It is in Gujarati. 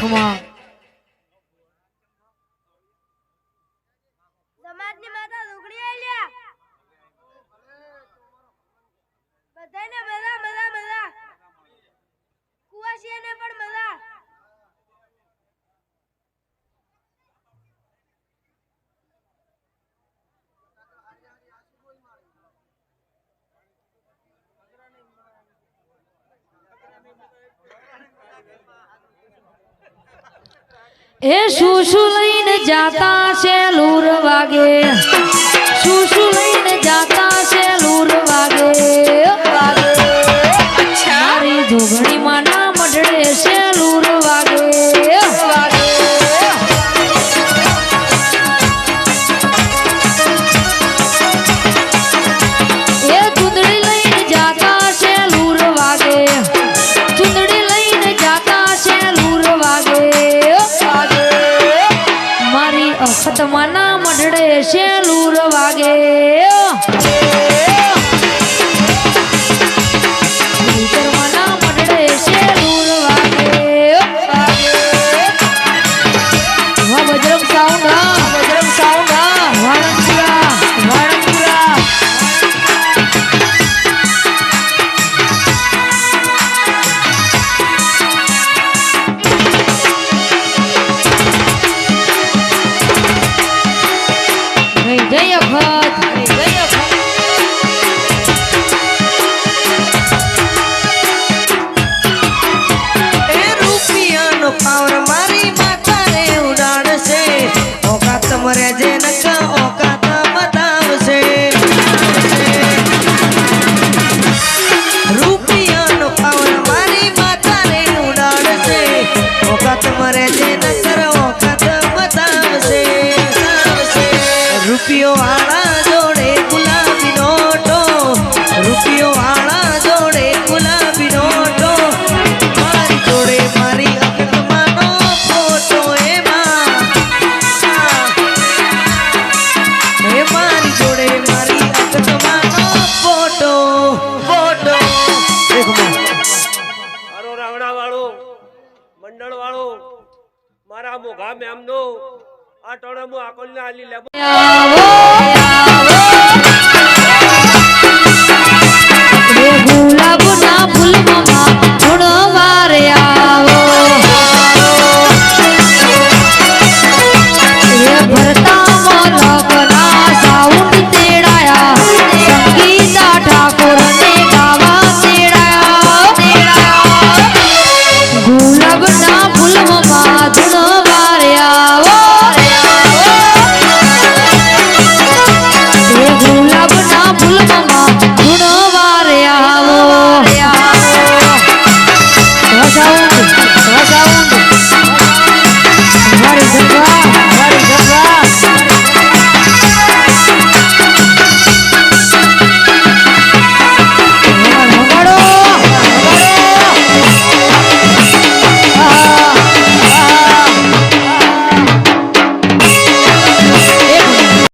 好吗？એ શુશુ લઈને જાતા છે લૂર વાગે. શુશુ લઈને જાતા છે લૂર વાગે. વાગે. મારી જોગણી માના Shannon. મંડળ વાળો મારા મોઘા મેમનો આ ટોણમો આકોલના આલી લેબો.